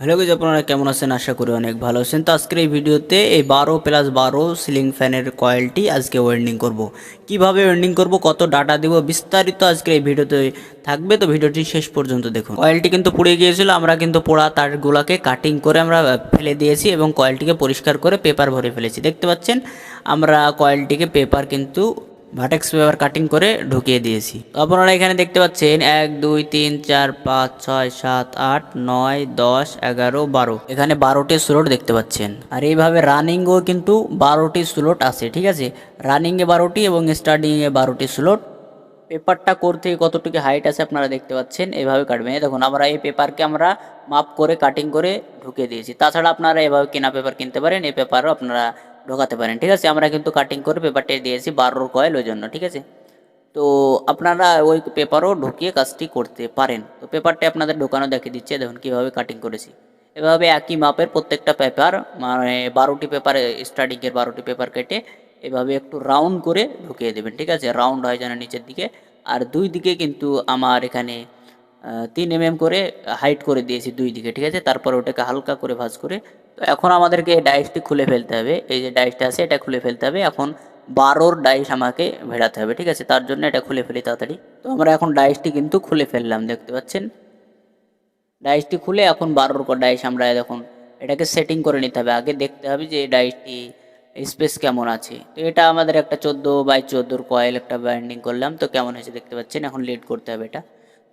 Hello Goodge আপনারা কেমন আছেন? আশা করি অনেক ভালো আছেন। তো আজকের এই ভিডিওতে এই বারো প্লাস বারো সিলিং ফ্যানের কয়েলটি আজকে ওয়েল্ডিং করব। কীভাবে ওয়েল্ডিং করব, কত ডাটা দেব, বিস্তারিত আজকের এই ভিডিওতে থাকবে। তো ভিডিওটি শেষ পর্যন্ত দেখুন। কয়েলটি কিন্তু পুড়ে গিয়েছিল, আমরা কিন্তু পোড়া তারগুলোকে কাটিং করে আমরা ফেলে দিয়েছি এবং কয়েলটিকে পরিষ্কার করে পেপার ভরে ফেলেছি। দেখতে পাচ্ছেন, আমরা কয়েলটিকে পেপার কিন্তু ভাটেক্স পেপার কাটিং করে ঢুকিয়ে দিয়েছি। আপনারা এখানে দেখতে পাচ্ছেন এক, দুই, তিন, চার, পাঁচ, ছয়, সাত, আট, নয়, দশ, এগারো, বারো। এখানে বারোটি স্লোট দেখতে পাচ্ছেন। আর এইভাবে রানিংও কিন্তু বারোটি স্লোট আছে, ঠিক আছে? রানিংয়ে বারোটি এবং স্টার্টিংয়ে বারোটি স্লোট পেপারটা করতে কতটুকু হাইট আছে আপনারা দেখতে পাচ্ছেন, এভাবে কাটবেন। দেখুন, আমরা এই পেপারকে আমরা মাপ করে কাটিং করে ঢুকিয়ে দিয়েছি। তাছাড়া আপনারা এভাবে কেনা পেপার কিনতে পারেন, এই পেপারও আপনারা ঢোকাতে পারেন। ঠিক আছে? আমরা কিন্তু কাটিং করে পেপারটা দিয়েছি বারোর কয়েল ওই জন্য, ঠিক আছে? তো আপনারা ওই পেপারও ঢুকিয়ে কাজটি করতে পারেন। তো পেপারটা আপনাদের ঢোকানো দেখে দিচ্ছে, দেখুন কীভাবে কাটিং করেছি। এভাবে একই মাপের প্রত্যেকটা পেপার মানে বারোটি পেপার স্টার্টিংয়ের বারোটি পেপার কেটে এভাবে একটু রাউন্ড করে ঢুকিয়ে দেবেন, ঠিক আছে? রাউন্ড হয় যেন নিচের দিকে। আর দুই দিকে কিন্তু আমার এখানে তিন এম করে হাইট করে দিয়েছি দুই দিকে, ঠিক আছে? তারপর ওটাকে হালকা করে ভাঁজ করে, তো এখন আমাদেরকে এই ডাইসটি খুলে ফেলতে হবে। এই যে ডাইসটা আছে, এটা খুলে ফেলতে হবে। এখন বারোর ডাইস আমাকে ভেড়াতে হবে, ঠিক আছে? তার জন্য এটা খুলে ফেলি তাড়াতাড়ি। তো আমরা এখন ডাইসটি কিন্তু খুলে ফেললাম, দেখতে পাচ্ছেন? ডাইসটি খুলে এখন বারোর পর ডাইস আমরা দেখুন, এটাকে সেটিং করে নিতে হবে। আগে দেখতে হবে যে ডাইসটি স্পেস কেমন আছে। তো এটা আমাদের একটা চোদ্দ বাই চোদ্দোর কয়েল একটা বাইন্ডিং করলাম। তো কেমন হয়েছে দেখতে পাচ্ছেন? এখন লিড করতে হবে এটা।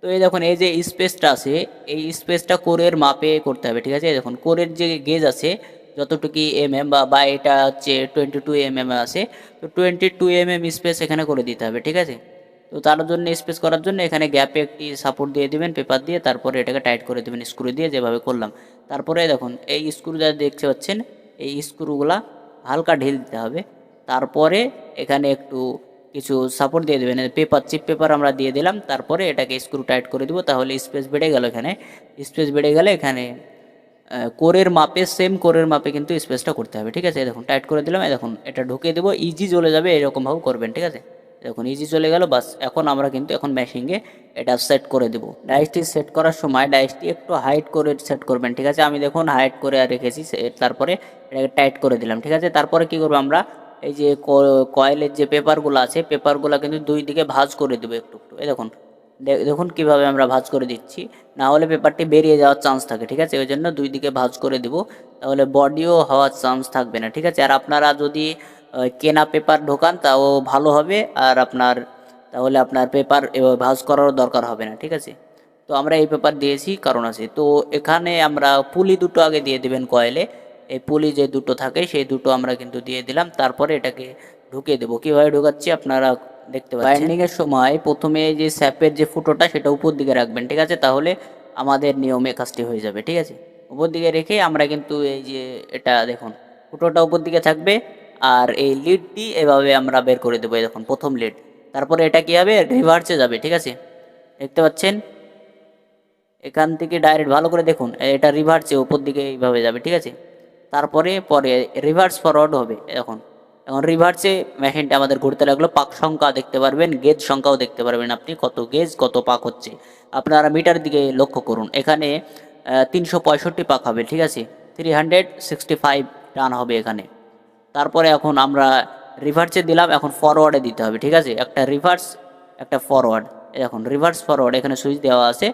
তো এই দেখুন, এই যে স্পেসটা আছে, এই স্পেসটা কোরের মাপে করতে হবে, ঠিক আছে? দেখুন, কোরের যে গেজ আছে, যতটুকু এম এম বা বা এটা হচ্ছে টোয়েন্টি টু এম এম আছে, তো twenty two M M space এখানে করে দিতে হবে, ঠিক আছে? তো তার জন্য, স্পেস করার জন্য এখানে গ্যাপে একটি সাপোর্ট দিয়ে দিবেন, পেপার দিয়ে, তারপরে এটাকে টাইট করে দেবেন, স্ক্রু দিয়ে যেভাবে করলাম। তারপরে দেখুন, এই স্ক্রু যা দেখতে পাচ্ছেন, এই স্ক্রুগুলা হালকা ঢিল দিতে হবে, তারপরে এখানে একটু কিছু সাপোর্ট দিয়ে দেবেন। পেপার চিপ পেপার আমরা দিয়ে দিলাম, তারপরে এটাকে স্ক্রু টাইট করে দেবো, তাহলে স্পেস বেড়ে গেল এখানে। স্পেস বেড়ে গেলে এখানে কোরের মাপে সেম কোরের মাপে কিন্তু স্পেসটা করতে হবে, ঠিক আছে? দেখুন টাইট করে দিলাম দেখুন, এটা ঢুকিয়ে দেবো ইজি চলে যাবে এরকমভাবে করবেন, ঠিক আছে? দেখুন ইজি চলে গেল, বাস, এখন আমরা কিন্তু এখন মেশিংয়ে এটা সেট করে দেবো। ডাইসটি সেট করার সময় ডাইসটি একটু হাইট করে সেট করবেন, ঠিক আছে? আমি দেখুন হাইট করে রেখেছি তারপরে এটাকে টাইট করে দিলাম, ঠিক আছে? তারপরে কি করব আমরা? এই যে কয়েলের যে পেপারগুলো আছে, পেপারগুলো কিন্তু দুই দিকে ভাঁজ করে দেবো একটু একটু। এই দেখুন দেখুন কীভাবে আমরা ভাঁজ করে দিচ্ছি। না হলে পেপারটি বেরিয়ে যাওয়ার চান্স থাকে, ঠিক আছে? ওই জন্য দুই দিকে ভাঁজ করে দেবো। তাহলে বডিও হওয়ার চান্স থাকবে না, ঠিক আছে? আর আপনারা যদি কেনা পেপার ঢোকান, তাও ভালো হবে। আর আপনার, তাহলে আপনার পেপার ভাঁজ করারও দরকার হবে না, ঠিক আছে? তো আমরা এই পেপার দিয়েছি, কারণ আছে। তো এখানে আমরা পুলি দুটো আগে দিয়ে দেবেন কয়েলে। এই পুলি যে দুটো থাকে, সেই দুটো আমরা কিন্তু দিয়ে দিলাম। তারপরে এটাকে ঢুকিয়ে দেবো। কীভাবে ঢুকাচ্ছি আপনারা দেখতে পাচ্ছেন। বাইন্ডিং এর সময় প্রথমে যে স্যাপের যে ফুটোটা, সেটা উপর দিকে রাখবেন, ঠিক আছে? তাহলে আমাদের নিয়মে কাজটি হয়ে যাবে, ঠিক আছে? উপর দিকে রেখে আমরা কিন্তু এই যে এটা দেখুন, ফুটোটা উপর দিকে থাকবে আর এই লিডটি এভাবে আমরা বের করে দেবো দেখুন, প্রথম লিড। তারপরে এটা কি হবে? রিভার্সে যাবে, ঠিক আছে? দেখতে পাচ্ছেন? এখান থেকে ডাইরেক্ট ভালো করে দেখুন, এটা রিভার্সে উপর দিকে এইভাবে যাবে, ঠিক আছে? তারপরে পরে রিভার্স ফরওয়ার্ড হবে এখন। এখন রিভার্সে মেশিনটা আমাদের ঘুরতে লাগল, পাক সংখ্যা দেখতে পারবেন গেজ সংখ্যাও দেখতে পারবেন আপনি কত গেজ কত পাক হচ্ছে। আপনারা মিটার দিকে লক্ষ্য করুন, এখানে তিনশো পঁয়ষট্টি পাক হবে, ঠিক আছে? থ্রি হান্ড্রেড সিক্সটি ফাইভ টান হবে এখানে। তারপরে এখন আমরা রিভার্সে দিলাম, এখন ফরওয়ার্ডে দিতে হবে, ঠিক আছে? একটা রিভার্স একটা ফরওয়ার্ড এখন রিভার্স ফরওয়ার্ড এখানে সুইচ দেওয়া আছে।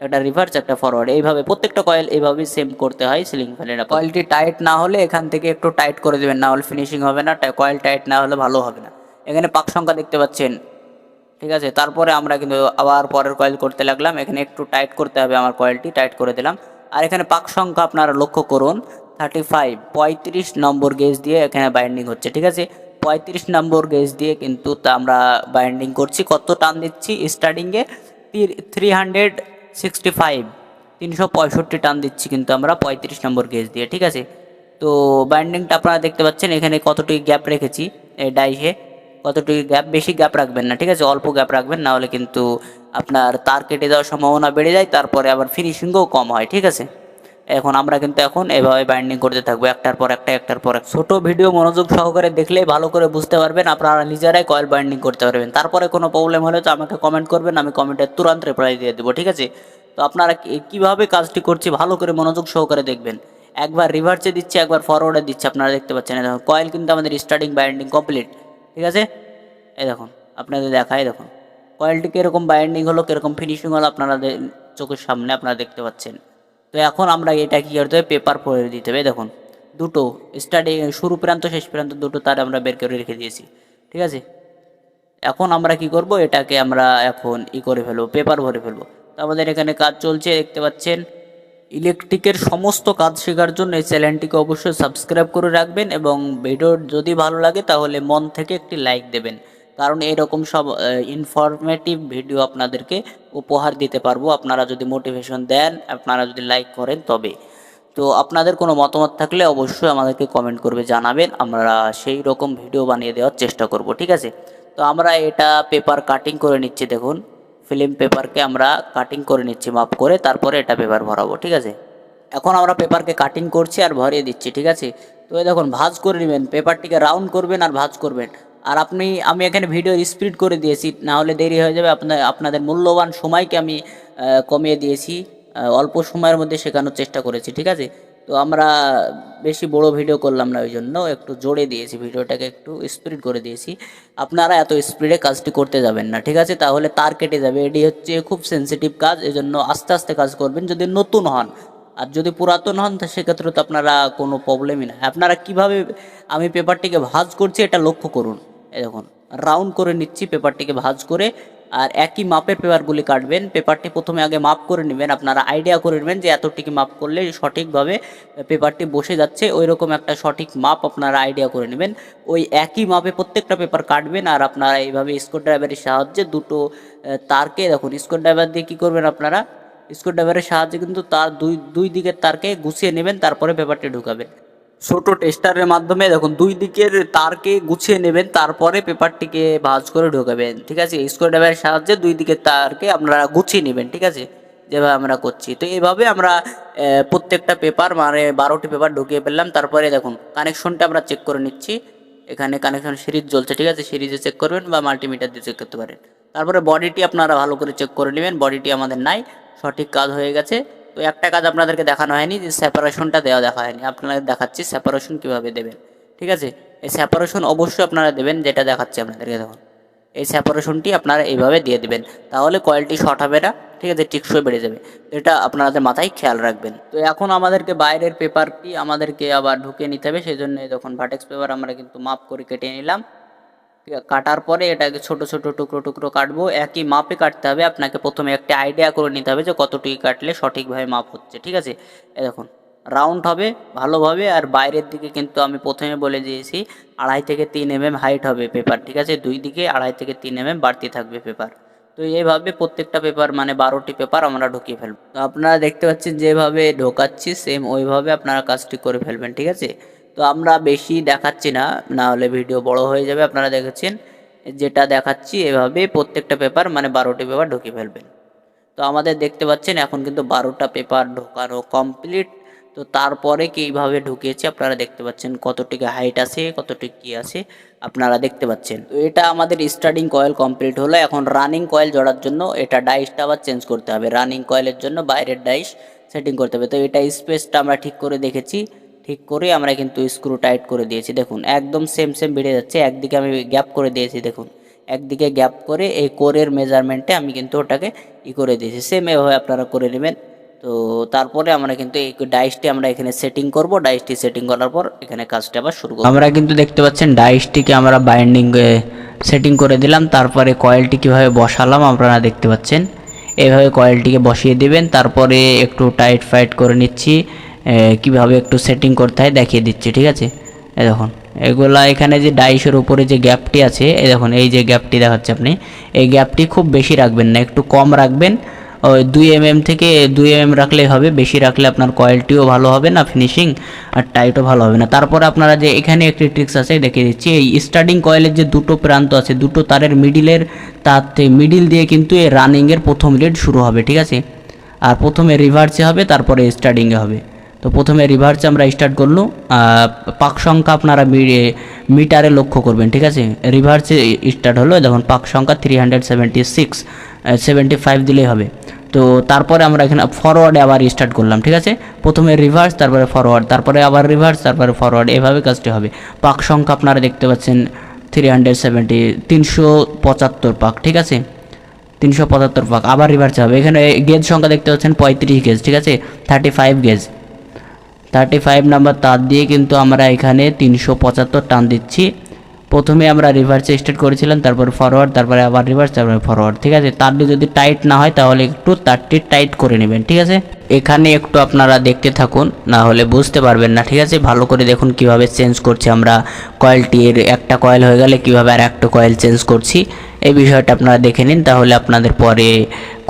একটা রিভার্স একটা ফরওয়ার্ড এইভাবে প্রত্যেকটা কয়েল এইভাবেই সেম করতে হয় সিলিং ফ্যানের কয়েলটি টাইট না হলে এখান থেকে একটু টাইট করে দেবেন, না হলে ফিনিশিং হবে না কয়েল টাইট না হলে ভালো হবে না। এখানে পাক সংখ্যা দেখতে পাচ্ছেন, ঠিক আছে? তারপরে আমরা কিন্তু আবার পরের কয়েল করতে লাগলাম, এখানে একটু টাইট করতে হবে আমার কয়েলটি টাইট করে দিলাম। আর এখানে পাক সংখ্যা আপনারা লক্ষ্য করুন থার্টি ফাইভ পঁয়ত্রিশ নম্বর গেজ দিয়ে এখানে বাইন্ডিং হচ্ছে, ঠিক আছে? পঁয়ত্রিশ নম্বর গেজ দিয়ে কিন্তু আমরা বাইন্ডিং করছি। কত টান দিচ্ছি? স্টার্টিংয়ে থ্রি হান্ড্রেড সিক্সটি ফাইভ তিনশো পঁয়ষট্টি টান দিচ্ছি কিন্তু আমরা, পঁয়ত্রিশ নম্বর গেজ দিয়ে, ঠিক আছে? তো বাইন্ডিংটা আপনারা দেখতে পাচ্ছেন, এখানে কতটুকু গ্যাপ রেখেছি ডাইসে কতটুকু গ্যাপ বেশি গ্যাপ রাখবেন না, ঠিক আছে? অল্প গ্যাপ রাখবেন না হলে কিন্তু আপনার তার কেটে যাওয়ার সম্ভাবনা বেড়ে যায়, তারপরে আবার ফিনিশিংও কম হয়, ঠিক আছে? এখন আমরা কিন্তু এখন এভাবে বাইন্ডিং করতে থাকব, একটার পর একটা, একটার পর এক। ছোট ভিডিও মনোযোগ সহকারে দেখলে ভালো করে বুঝতে পারবেন, আপনারা নিজেরাই কয়েল বাইন্ডিং করতে পারবেন। তারপরে কোনো প্রবলেম হলে তো আমাকে কমেন্ট করবেন, আমি কমেন্টে তুরন্ত রিপ্লাই দিয়ে দেবো, ঠিক আছে? তো আপনারা কীভাবে কাজটি করছি ভালো করে মনোযোগ সহকারে দেখবেন। একবার রিভার্সে দিচ্ছে, একবার ফরওয়ার্ডে দিচ্ছে, আপনারা দেখতে পাচ্ছেন। দেখুন কয়েল কিন্তু আমাদের স্টার্টিং বাইন্ডিং কমপ্লিট ঠিক আছে? এই দেখুন, আপনাদের দেখাই দেখুন। কয়েলটি কীরকম বাইন্ডিং হলো, কীরকম ফিনিশিং হলো, আপনারা চোখের সামনে আপনারা দেখতে পাচ্ছেন। তো এখন আমরা এটা কী করতে হবে? পেপার পরে দিতে হবে। দেখুন, দুটো স্টার্টিং শুরু প্রান্ত, শেষ প্রান্ত দুটো তার আমরা বের করে রেখে দিয়েছি। ঠিক আছে? এখন আমরা কি করব? এটাকে আমরা এখন ই করে ফেলব পেপার ভরে ফেলব। তো আমাদের এখানে কাজ চলছে, দেখতে পাচ্ছেন। ইলেকট্রিকের সমস্ত কাজ শেখার জন্য এই চ্যানেলটিকে অবশ্যই সাবস্ক্রাইব করে রাখবেন এবং ভিডিও যদি ভালো লাগে তাহলে মন থেকে একটি লাইক দেবেন। কারণ এরকম সব ইনফরমেটিভ ভিডিও আপনাদেরকে উপহার দিতে পারব। আপনারা যদি মোটিভেশন দেন, আপনারা যদি লাইক করেন, তবে। তো আপনাদের কোনো মতামত থাকলে অবশ্যই আমাদেরকে কমেন্ট করবে, জানাবেন। আমরা সেই রকম ভিডিও বানিয়ে দেওয়ার চেষ্টা করব, ঠিক আছে? তো আমরা এটা পেপার কাটিং করে নিচ্ছি, দেখুন। ফিল্ম পেপারকে আমরা কাটিং করে নিচ্ছি, মাপ করে, তারপরে এটা পেপার ভরাবো, ঠিক আছে? এখন আমরা পেপারকে কাটিং করছি আর ভরিয়ে দিচ্ছি, ঠিক আছে? তো দেখুন, ভাঁজ করে নেবেন পেপারটিকে রাউন্ড করবেন আর ভাঁজ করবেন। আর আপনি, আমি এখানে ভিডিও স্পিড করে দিয়েছি না হলে দেরি হয়ে যাবে। আপনার, আপনাদের মূল্যবান সময়কে আমি কমিয়ে দিয়েছি অল্প সময়ের মধ্যে শেখানোর চেষ্টা করেছি, ঠিক আছে? তো আমরা বেশি বড় ভিডিও করলাম না ওই জন্য একটু জোরে দিয়েছি ভিডিওটাকে একটু স্পিড করে দিয়েছি। আপনারা এত স্পিডে কাজটি করতে যাবেন না, ঠিক আছে? তাহলে তার কেটে যাবে, এটি হচ্ছে খুব সেনসিটিভ কাজ, এজন্য আস্তে আস্তে কাজ করবেন যদি নতুন হন। আর যদি পুরাতন হন, তা সেক্ষেত্রে তো আপনারা কোনো প্রবলেমই না। আপনারা কীভাবে, আমি পেপারটিকে ভাঁজ করছি, এটা লক্ষ্য করুন। দেখুন রাউন্ড করে নিচ্ছি পেপারটিকে ভাজ করে, আর একই মাপের পেপারগুলি কাটবেন। পেপারটি প্রথমে আগে মাপ করে নেবেন, আপনারা আইডিয়া করে নেবেন যে এতটিকে মাপ করলে সঠিকভাবে পেপারটি বসে যাচ্ছে। ওই রকম একটা সঠিক মাপ আপনারা আইডিয়া করে নেবেন। ওই একই মাপে প্রত্যেকটা পেপার কাটবেন, আর আপনারা এইভাবে স্ক্রু ড্রাইভারের সাহায্যে দুটো তারকে দেখুন, স্ক্রু ড্রাইভার দিয়ে কী করবেন আপনারা? স্ক্রু ড্রাইভারের সাহায্যে কিন্তু তার দুই দুই দিকের তারকে গুছিয়ে নেবেন, তারপরে পেপারটি ঢুকাবেন। ছোট টেস্টারের মাধ্যমে দেখুন, দুই দিকের তারকে গুছিয়ে নেবেন, তারপরে পেপারটিকে ভাজ করে ঢোকাবেন, ঠিক আছে? স্ক্রু ড্রাইভারের সাহায্যে দুই দিকের তারকে আপনারা গুছিয়ে নেবেন, ঠিক আছে? যেভাবে আমরা করছি। তো এইভাবে আমরা প্রত্যেকটা পেপার মানে বারোটি পেপার ঢুকিয়ে ফেললাম, তারপরে দেখুন কানেকশনটা আমরা চেক করে নিচ্ছি। এখানে কানেকশন সিরিজ জ্বলছে, ঠিক আছে? সিরিজে চেক করবেন বা মাল্টিমিটার দিয়ে চেক করতে পারেন। তারপরে বডিটি আপনারা ভালো করে চেক করে নেবেন বডিটি আমাদের নাই, সঠিক কাজ হয়ে গেছে। তো একটা কাজ আপনাদেরকে দেখানো হয়নি যে সেপারেশনটা দেওয়া দেখা হয়নি। আপনাদের দেখাচ্ছি সেপারেশন কীভাবে দেবেন, ঠিক আছে? এই সেপারেশন অবশ্যই আপনারা দেবেন, যেটা দেখাচ্ছি আপনাদেরকে দেখুন। এই সেপারেশনটি আপনারা এইভাবে দিয়ে দিবেন, তাহলে কয়েলটি শর্ট হবে না, ঠিক আছে? টিকসই বেড়ে যাবে। এটা আপনাদের মাথায় খেয়াল রাখবেন। তো এখন আমাদেরকে বাইরের পেপারটি আমাদেরকে আবার ঢুকিয়ে নিতে হবে সেই জন্য যখন ভাটেক্স পেপার আমরা কিন্তু মাপ করে কেটে নিলাম। কাটার পরে এটাকে ছোট ছোট, টুকরো টুকরো কাটবো। একই মাপে কাটতে হবে। আপনাকে প্রথমে একটা আইডিয়া করে নিতে হবে যে কতটুকু কাটলে সঠিকভাবে মাপ হচ্ছে। ঠিক আছে? এ দেখুন রাউন্ড হবে ভালোভাবে আর বাইরের দিকে কিন্তু আমি প্রথমে বলে দিয়েছি, আড়াই থেকে তিন এম হাইট হবে পেপার ঠিক আছে? দুই দিকে আড়াই থেকে তিন এম বাড়তি থাকবে পেপার তো এইভাবে প্রত্যেকটা পেপার মানে বারোটি পেপার আমরা ঢুকিয়ে ফেলব। তো আপনারা দেখতে পাচ্ছেন যেভাবে ঢোকাচ্ছি সেম ওইভাবে আপনারা কাজটি করে ফেলবেন। ঠিক আছে? তো আমরা বেশি দেখাচ্ছি না না হলে ভিডিও বড় হয়ে যাবে, আপনারা দেখেছেন। যেটা দেখাচ্ছি এভাবে প্রত্যেকটা পেপার মানে বারোটি পেপার ঢুকিয়ে ফেলবেন। তো আমাদের দেখতে পাচ্ছেন এখন কিন্তু বারোটা পেপার ঢোকানো কমপ্লিট তো তারপরে কীভাবে ঢুকিয়েছে আপনারা দেখতে পাচ্ছেন, কতটুকু হাইট আছে কতটুকু কী আছে, আপনারা দেখতে পাচ্ছেন। তো এটা আমাদের স্টার্টিং কয়েল কমপ্লিট হলো, এখন রানিং কয়েল জড়ার জন্য এটা ডাইসটা আবার চেঞ্জ করতে হবে। রানিং কয়েলের জন্য বাইরের ডাইস সেটিং করতে হবে। তো এটা স্পেসটা আমরা ঠিক করে দেখেছি। ঠিক করে আমরা কিন্তু স্ক্রু টাইট করে দিয়েছি। দেখুন, একদম সেম সেম বেড়ে যাচ্ছে। একদিকে আমি গ্যাপ করে দিয়েছি, দেখুন। একদিকে গ্যাপ করে এই কোরের মেজারমেন্টে আমি কিন্তু ওটাকে ই করে দিয়েছি। সেম এভাবে আপনারা করে নেবেন। তো তারপরে আমরা কিন্তু এই ডাইসটি আমরা এখানে সেটিং করব। ডাইসটি সেটিং করার পর এখানে কাজটা আবার শুরু করব। আমরা কিন্তু দেখতে পাচ্ছেন ডাইসটিকে আমরা বাইন্ডিং সেটিং করে দিলাম। তারপরে কয়েলটি কীভাবে বসালাম আপনারা দেখতে পাচ্ছেন। এইভাবে কয়েলটিকে বসিয়ে দিবেন। তারপরে একটু টাইট ফাইট করে নিচ্ছি। কীভাবে একটু সেটিং করতে হয় দেখিয়ে দিচ্ছি, ঠিক আছে? এ, দেখুন, এগুলা এখানে যে ডাইসের উপরে যে গ্যাপটি আছে এই দেখুন, এই যে গ্যাপটি দেখাচ্ছে আপনি, এই গ্যাপটি খুব বেশি রাখবেন না, একটু কম রাখবেন। ওই দুই এম থেকে দুই এম রাখলেই হবে, বেশি রাখলে আপনার কোয়ালিটিও ভালো হবে না ফিনিশিং আর টাইটও ভালো হবে না। তারপরে আপনারা যে এখানে একটি ট্রিক্স আছে দেখিয়ে দিচ্ছি, এই স্টার্টিং কয়েলের যে দুটো প্রান্ত আছে, দুটো তারের মিডিলের তার মিডিল দিয়ে কিন্তু এই রানিংয়ের প্রথম রেড শুরু হবে, ঠিক আছে? আর প্রথমে রিভার্সে হবে, তারপরে স্টার্টিংয়ে হবে। তো প্রথমে রিভার্সে আমরা স্টার্ট করল পাক সংখ্যা আপনারা মিটারে লক্ষ্য করবেন, ঠিক আছে? রিভার্সে স্টার্ট হলো, দেখুন পাক সংখ্যা three hundred seventy six five দিলেই হবে। তো তারপরে আমরা এখানে ফরওয়ার্ডে আবার স্টার্ট করলাম, ঠিক আছে? প্রথমে রিভার্স তারপরে ফরওয়ার্ড তারপরে আবার রিভার্স তারপরে ফরওয়ার্ড এভাবে কাজটি হবে। পাক সংখ্যা আপনারা দেখতে পাচ্ছেন থ্রি হান্ড্রেড তিনশো পঁচাত্তর পাক, ঠিক আছে? তিনশো পঁচাত্তর পাক, আবার রিভার্স হবে। এখানে গেজ সংখ্যা দেখতে পাচ্ছেন পঁয়ত্রিশ গেজ ঠিক আছে? Thirty five gauge thirty five number তার দিয়ে কিন্তু আমরা এখানে তিনশো পঁচাত্তর টান দিচ্ছি। প্রথমে আমরা রিভার্সে স্টার্ট করেছিলাম, তারপর ফরওয়ার্ড তারপরে আবার রিভার্স তারপরে ফরওয়ার্ড ঠিক আছে? তারটি যদি টাইট না হয় তাহলে একটু তারটি টাইট করে নেবেন, ঠিক আছে? এখানে একটু আপনারা দেখতে থাকুন, না হলে বুঝতে পারবেন না। ঠিক আছে, ভালো করে দেখুন কীভাবে চেঞ্জ করছি আমরা কয়েলটির একটা কয়েল হয়ে গেলে কীভাবে আর একটা কয়েল চেঞ্জ করছি, এই বিষয়টা আপনারা দেখে নিন, তাহলে আপনাদের পরে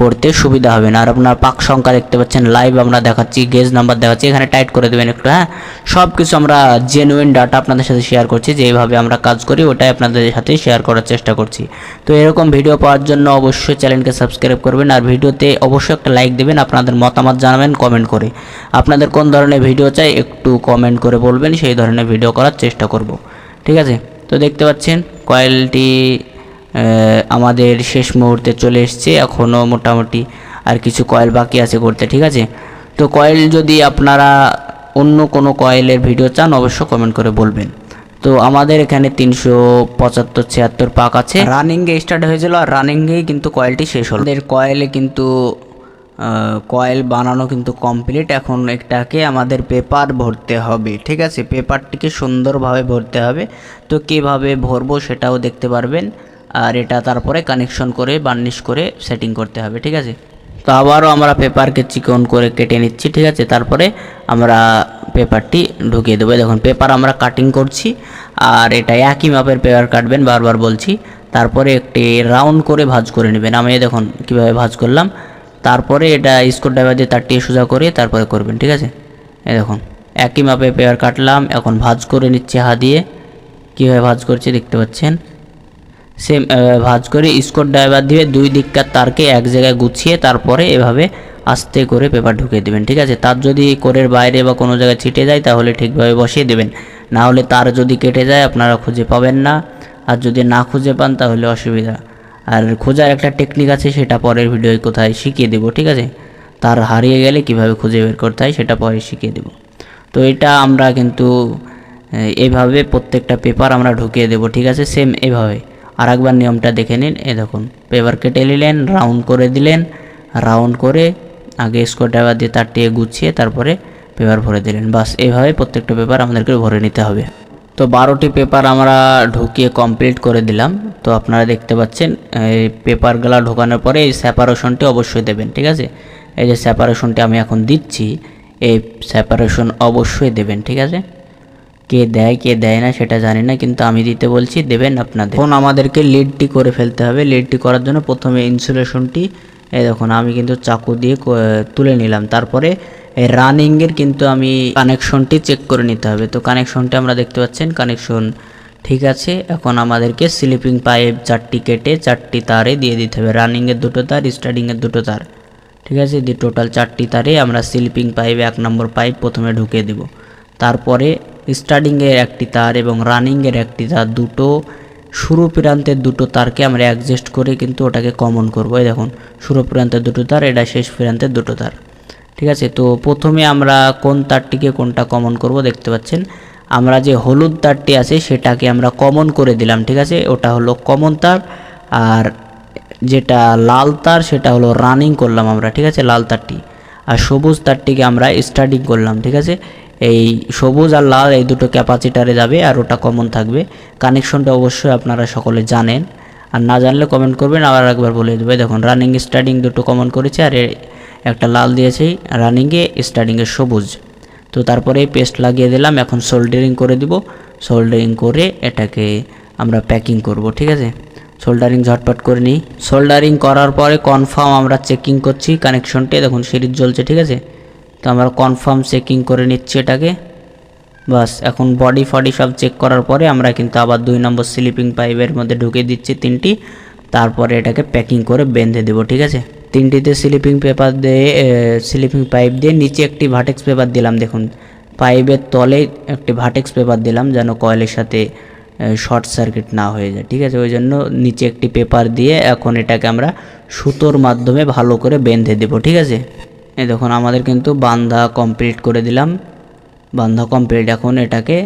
করতে সুবিধা হবে না। আর আপনার পাক সংখ্যা দেখতে পাচ্ছেন লাইভ আমরা দেখাচ্ছি গেজ নাম্বার দেখাচ্ছি, এখানে টাইট করে দেবেন একটু হ্যাঁ? সব কিছু আমরা জেনুইন ডাটা আপনাদের সাথে শেয়ার করছি, যেভাবে আমরা কাজ করি, ওটাই আপনাদের সাথে শেয়ার করার চেষ্টা করছি। তো এরকম ভিডিও পাওয়ার জন্য অবশ্যই চ্যানেলকে সাবস্ক্রাইব করবেন, আর ভিডিওতে অবশ্যই একটা লাইক দেবেন, আপনাদের মতামত জানাবেন কমেন্ট করে। আপনাদের কোন ধরনের ভিডিও চাই একটু কমেন্ট করে বলবেন সেই ধরনের ভিডিও করার চেষ্টা করব। ঠিক আছে? তো দেখতে পাচ্ছেন কয়েলটি আমাদের শেষ মুহূর্তে চলে এসছে। এখনও মোটামুটি আর কিছু কয়েল বাকি আছে করতে ঠিক আছে? তো কয়েল যদি আপনারা অন্য কোনো কয়েলের ভিডিও চান অবশ্য কমেন্ট করে বলবেন। তো আমাদের এখানে তিনশো পঁচাত্তর ছিয়াত্তর পাক আছে। রানিংয়ে স্টার্ট হয়েছিল আর রানিংয়েই কিন্তু কয়েলটি শেষ হলো। আমাদের কয়েলে কিন্তু কয়েল বানানো কিন্তু কমপ্লিট এখন এটাকে আমাদের পেপার ভরতে হবে, ঠিক আছে? পেপারটিকে সুন্দরভাবে ভরতে হবে। তো কীভাবে ভরবো সেটাও দেখতে পারবেন। আর এটা তারপরে কানেকশন করে বার্নিশ করে সেটিং করতে হবে, ঠিক আছে? তো আবারও আমরা পেপারকে চিকন করে কেটে নিচ্ছি, ঠিক আছে? তারপরে আমরা পেপারটি ঢুকিয়ে দেবো। দেখুন পেপার আমরা কাটিং করছি, আর এটা একই মাপের পেপার কাটবেন, বারবার বলছি। তারপরে একটি রাউন্ড করে ভাঁজ করে নেবেন। আমি দেখুন কীভাবে ভাঁজ করলাম। তারপরে এটা স্ক্রু ড্রাইভার দিয়ে তারটি সোজা করে তারপরে করবেন, ঠিক আছে? এই দেখুন, একই মাপে পেপার কাটলাম, এখন ভাজ করে নিচ্ছে হা দিয়ে। কীভাবে ভাঁজ করছে দেখতে পাচ্ছেন? সেম ভাঁজ করে স্কোর ড্রাইভার দিয়ে দুই দিককার তারকে এক জায়গায় গুছিয়ে তারপরে এভাবে আস্তে করে পেপার ঢুকিয়ে দেবেন, ঠিক আছে? তার যদি কোরের বাইরে বা কোনো জায়গায় ছিটে যায় তাহলে ঠিকভাবে বসিয়ে দেবেন। না হলে তার যদি কেটে যায় আপনারা খুঁজে পাবেন না। আর যদি না খুঁজে পান তাহলে অসুবিধা। আর খোঁজার একটা টেকনিক আছে, সেটা পরের ভিডিওয় কোথায় শিখিয়ে দেবো, ঠিক আছে? তার হারিয়ে গেলে কীভাবে খুঁজে বের করতে হয়, সেটা পরে শিখিয়ে দেবো। তো এটা আমরা কিন্তু এভাবে প্রত্যেকটা পেপার আমরা ঢুকিয়ে দেবো, ঠিক আছে? সেম এভাবে। আর একবার নিয়মটা দেখে নিন, এ দেখুন পেপার কেটে নিলেন রাউন্ড করে দিলেন রাউন্ড করে আগে স্কোয়ার ড্রাইভার দিয়ে তারটি গুছিয়ে তারপরে পেপার ভরে দিলেন। বাস, এভাবে প্রত্যেকটা পেপার আমাদেরকে ভরে নিতে হবে। তো বারোটি পেপার আমরা ঢুকিয়ে কমপ্লিট করে দিলাম। তো আপনারা দেখতে পাচ্ছেন, এই পেপারগুলো ঢোকানোর পরে এই সেপারেশনটি অবশ্যই দেবেন, ঠিক আছে? এই যে সেপারেশনটি আমি এখন দিচ্ছি, এই সেপারেশন অবশ্যই দেবেন, ঠিক আছে? কে দেয় কে দেয় না সেটা জানি না, কিন্তু আমি দিতে বলছি, দেবেন আপনাদের। এখন আমাদেরকে লিডটি করে ফেলতে হবে। লিডটি করার জন্য প্রথমে ইনসুলেশনটি এই দেখুন, আমি কিন্তু চাকু দিয়ে তুলে নিলাম। তারপরে এই রানিংয়ের কিন্তু আমি কানেকশনটি চেক করে নিতে হবে। তো কানেকশনটি আমরা দেখতে পাচ্ছেন কানেকশন ঠিক আছে। এখন আমাদেরকে স্লিপিং পাইপ চারটি কেটে চারটি তারে দিয়ে দিতে হবে। রানিংয়ের দুটো তার স্টার্টিংয়ের দুটো তার। ঠিক আছে? দিয়ে টোটাল চারটি তারে আমরা স্লিপিং পাইপ এক নম্বর পাইপ প্রথমে ঢুকিয়ে দেব। তারপরে স্টার্টিংয়ের একটি তার এবং রানিংয়ের একটি তার দুটো শুরু প্রান্তের দুটো তারকে আমরা অ্যাডজাস্ট করে কিন্তু ওটাকে কমন করব। এই দেখুন শুরু প্রান্তের দুটো তার, এটা শেষ প্রান্তের দুটো তার। ঠিক আছে? তো প্রথমে আমরা কোন তারটিকে কোনটা কমন করব দেখতে পাচ্ছেন। আমরা যে হলুদ তারটি আছে সেটাকে আমরা কমন করে দিলাম, ঠিক আছে? ওটা হলো কমন তার, আর যেটা লাল তার সেটা হলো রানিং করলাম আমরা, ঠিক আছে? লাল তারটি। আর সবুজ তারটিকে আমরা স্টার্টিং করলাম, ঠিক আছে? এই সবুজ আর লাল এই দুটো ক্যাপাসিটারে যাবে আর ওটা কমন থাকবে। কানেকশনটা অবশ্যই আপনারা সকলে জানেন। আর না জানলে কমেন্ট করবেন, আবার একবার বলে দেবে। দেখুন রানিং স্টার্টিং দুটো কমন করেছে, আর একটা লাল দিয়েছে, রানিংয়ে স্টার্টিংয়ে সবুজ। তো তারপরে পেস্ট লাগিয়ে দিলাম, এখন সোল্ডারিং করে দিব। সোল্ডারিং করে এটাকে আমরা প্যাকিং করব, ঠিক আছে? সোল্ডারিং ঝটপট করে নিই। সোল্ডারিং করার পরে কনফার্ম আমরা চেকিং করছি কানেকশনটি দেখুন সিরিজ জ্বলছে, ঠিক আছে? তো আমরা কনফার্ম চেকিং করে নিচ্ছি এটাকে। বাস, এখন বডি ফডি সব চেক করার পরে আমরা কিন্তু আবার দুই নম্বর স্লিপিং পাইপের মধ্যে ঢুকে দিচ্ছি তিনটি। তারপরে এটাকে প্যাকিং করে বেঁধে দেবো, ঠিক আছে? তিনটিতে স্লিপিং পেপার দিয়ে স্লিপিং পাইপ দিয়ে নিচে একটি ভাটেক্স পেপার দিলাম, দেখুন। পাইপের তলে একটি ভাটেক্স পেপার দিলাম, যেন কয়েলের সাথে শর্ট সার্কিট না হয়ে যায়, ঠিক আছে? ওই জন্য নিচে একটি পেপার দিয়ে এখন এটাকে আমরা সুতোর মাধ্যমে ভালো করে বেঁধে দেব, ঠিক আছে? এই দেখুন, আমাদের কিন্তু বান্ধা কমপ্লিট করে দিলাম। বান্ধা কমপ্লিট এখন এটাকে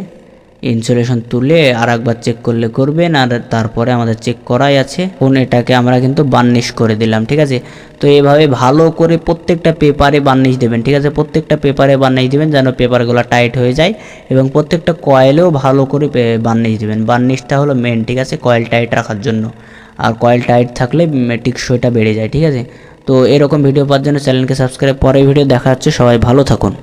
ইনসুলেশন তুলে আর একবার চেক করলে করবেন আর তারপরে আমাদের চেক করাই আছে। এখন এটাকে আমরা কিন্তু বার্নিশ করে দিলাম, ঠিক আছে? তো এভাবে ভালো করে প্রত্যেকটা পেপারে বার্নিশ দেবেন, ঠিক আছে? প্রত্যেকটা পেপারে বার্নিশ দেবেন যেন পেপারগুলো টাইট হয়ে যায়, এবং প্রত্যেকটা কয়েলেও ভালো করে বার্নিশ দেবেন। বার্নিশটা হলো মেন ঠিক আছে? কয়েল টাইট রাখার জন্য। আর কয়েল টাইট থাকলে টিকসইটা বেড়ে যায়, ঠিক আছে? তো এরকম ভিডিও পাওয়ার জন্য চ্যানেলকে সাবস্ক্রাইব পরে ভিডিও দেখা হচ্ছে, সবাই ভালো থাকুন।